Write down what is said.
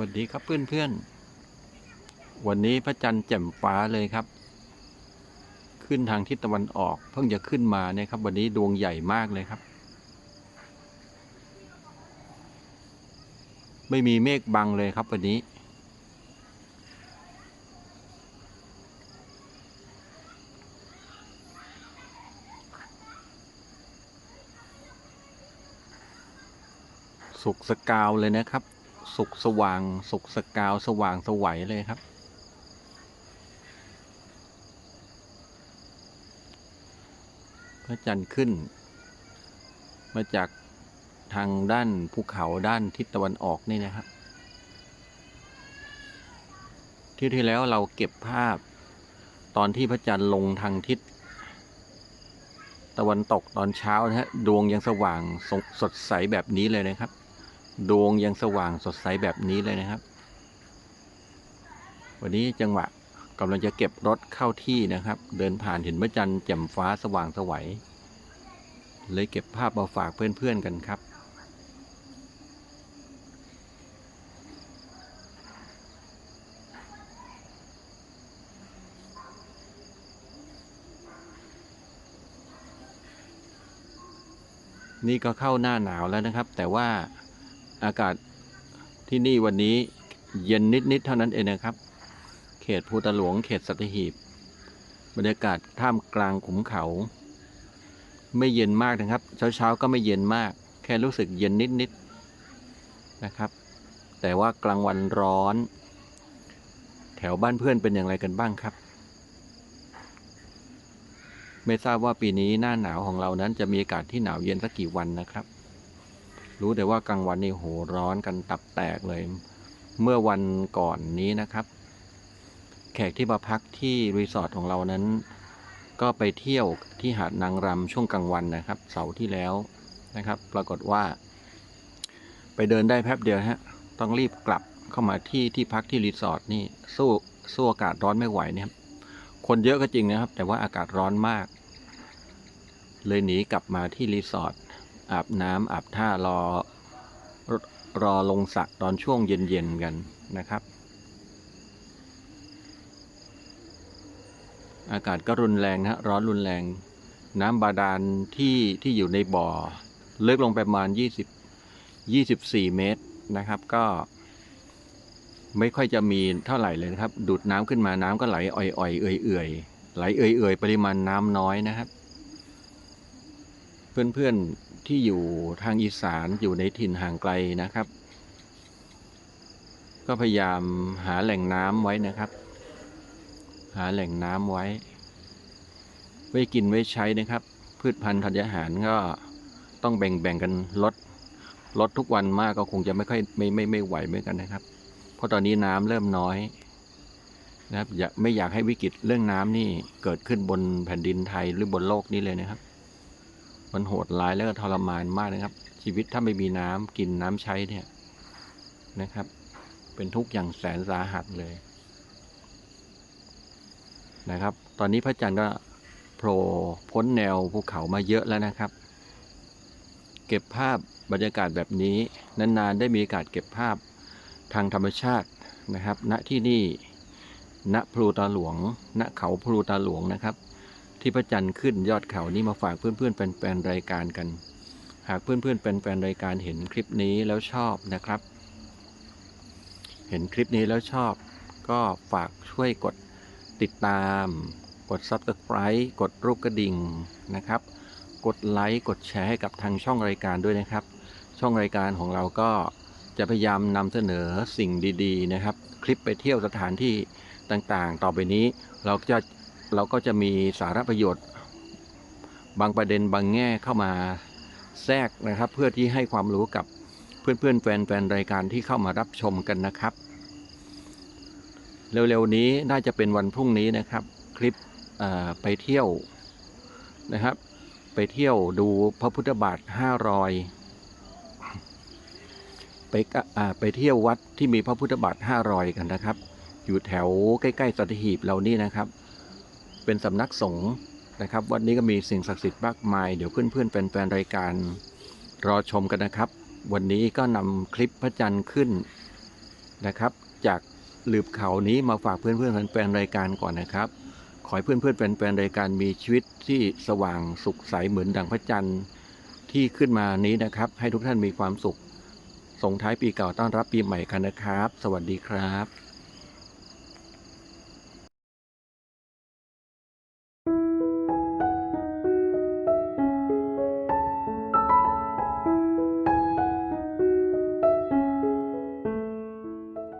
วัสดีครับเพื่อนๆ วันนี้พระจันทร์แจ่มฟ้าเลยครับ ขึ้นทางทิศตะวันออก เพิ่งจะขึ้นมาเนี่ยครับ วันนี้ดวงใหญ่มากเลยครับ ไม่มีเมฆบังเลยครับวันนี้ สุกสกาวเลยนะครับ สุกสว่าง สุกสกาวสว่างสวัยเลยครับ พระจันทร์ขึ้น มาจากทางด้านภูเขาด้านทิศตะวันออกนี่นะครับ ที่ที่แล้วเราเก็บภาพ ตอนที่พระจันทร์ลงทางทิศตะวันตกตอนเช้านะฮะดวงยังสว่างสสดใสแบบนี้เลยนะครับ ดวงยังสว่างสดใสแบบนี้เลยนะครับ วันนี้จังหวะกำลังจะเก็บรถเข้าที่นะครับ เดินผ่านเห็นพระจันทร์แจ่มฟ้าสว่างสวัยเลยเก็บภาพมาฝากเพื่อนๆกันครับ นี่ก็เข้าหน้าหนาวแล้วนะครับ แต่ว่า อากาศที่นี่วันนี้เย็นนิด ๆ เท่านั้นเองนะครับ เขตภูตะหลวงเขตสัตหีบ บรรยากาศท่ามกลางขุมเขา ไม่เย็นมากนะครับ เช้า ๆ ก็ไม่เย็นมาก แค่รู้สึกเย็นนิด ๆ นะครับ แต่ว่ากลางวันร้อน แถวบ้านเพื่อนเป็นอย่างไรกันบ้างครับ ไม่ทราบว่าปีนี้หน้าหนาวของเรานั้นจะมีอากาศที่หนาวเย็นสักกี่วันนะครับ รู้แต่ว่ากลางวันนี่โหร้อนกันตับแตกเลย เมื่อวันก่อนนี้นะครับ แขกที่มาพักที่รีสอร์ทของเรานั้น ก็ไปเที่ยวที่หาดนางรำช่วงกลางวันนะครับ เสาร์ที่แล้วนะครับ ปรากฏว่า ไปเดินได้แป๊บเดียวฮะต้องรีบกลับเข้ามาที่ที่พักที่รีสอร์ทนี่สู้สู้อากาศร้อนไม่ไหวเนี่ยครับคนเยอะก็จริงนะครับ แต่ว่าอากาศร้อนมาก เลยหนีกลับมาที่รีสอร์ท อาบน้ำอาบท่ารอรอลงสระตอนช่วงเย็นๆกันนะครับ อากาศก็รุนแรงนะฮะร้อนรุนแรง น้ำบาดาลที่ที่อยู่ในบ่อลึกลงไปประมาณ 20 24 เมตรนะครับ ก็ไม่ค่อยจะมีเท่าไหร่เลยนะครับ ดูดน้ำขึ้นมาน้ำก็ไหลอ่อยๆ เอื่อยๆไหลเอื่อยๆปริมาณน้ำน้อยนะครับ เพื่อนๆ ที่อยู่ทางอีสานอยู่ในถิ่นห่างไกลนะครับ ก็พยายามหาแหล่งน้ำไว้นะครับ หาแหล่งน้ำไว้ ไว้กินไว้ใช้นะครับ พืชพันธุ์ธัญญาหารก็ต้องแบ่งๆกันลดลดทุกวันมากก็คงจะไม่ค่อยไม่ไม่ไม่ไหวเหมือนกันนะครับ เพราะตอนนี้น้ำเริ่มน้อยนะครับอยากไม่อยากให้วิกฤตเรื่องน้ำนี่เกิดขึ้นบนแผ่นดินไทยหรือบนโลกนี้เลยนะครับ มันโหดร้ายแล้วก็ทรมานมากนะครับ ชีวิตถ้าไม่มีน้ำกินน้ำใช้เนี่ยนะครับ เป็นทุกข์อย่างแสนสาหัสเลยนะครับ ตอนนี้พระจันทร์ก็โผล่พ้นแนวภูเขามาเยอะแล้วนะครับ เก็บภาพบรรยากาศแบบนี้นานๆได้มีโอกาสเก็บภาพทางธรรมชาตินะครับ ณที่นี่ณพลูตาหลวง ณเขาพลูตาหลวงนะครับ ที่พระจันทร์ขึ้นยอดเขานี้มาฝากเพื่อนๆเป็นแฟนรายการกัน หากเพื่อนๆเป็นแฟนรายการเห็นคลิปนี้แล้วชอบนะครับ เห็นคลิปนี้แล้วชอบ ก็ฝากช่วยกดติดตาม กด Subscribe กดรูปกระดิ่งนะครับ กดไลค์กดแชร์ให้กับทางช่องรายการด้วยนะครับ ช่องรายการของเราก็จะพยายามนำเสนอสิ่งดี ๆ นะครับ คลิปไปเที่ยวสถานที่ต่างๆ ต่อไปนี้เราจะ เราก็จะมีสาระประโยชน์ บางประเด็นบางแง่เข้ามาแทรกนะครับ เพื่อที่ให้ความรู้กับเพื่อนๆ แฟนๆ รายการที่เข้ามารับชมกันนะครับ เร็วๆ นี้น่าจะเป็นวันพรุ่งนี้นะครับ คลิปไปเที่ยวนะครับ ไปเที่ยวดูพระพุทธบาทห้ารอยไปไปเที่ยววัดที่มีพระพุทธบาทห้ารอยกันนะครับ อยู่แถวใกล้ๆสัตหีบเรานี่นะครับ เป็นสำนักสงฆ์นะครับ วัดนี้ก็มีสิ่งศักดิ์สิทธิ์มากมาย เดี๋ยวเพื่อนๆแฟนๆรายการรอชมกันนะครับ วันนี้ก็นำคลิปพระจันทร์ขึ้นนะครับ จากหลืบเขานี้มาฝากเพื่อนๆแฟนๆรายการก่อนนะครับ ขอให้เพื่อนๆแฟนๆรายการมีชีวิตที่สว่างสุขใสเหมือนดังพระจันทร์ที่ขึ้นมานี้นะครับ ให้ทุกท่านมีความสุขส่งท้ายปีเก่าต้อนรับปีใหม่กันนะครับ สวัสดีครับ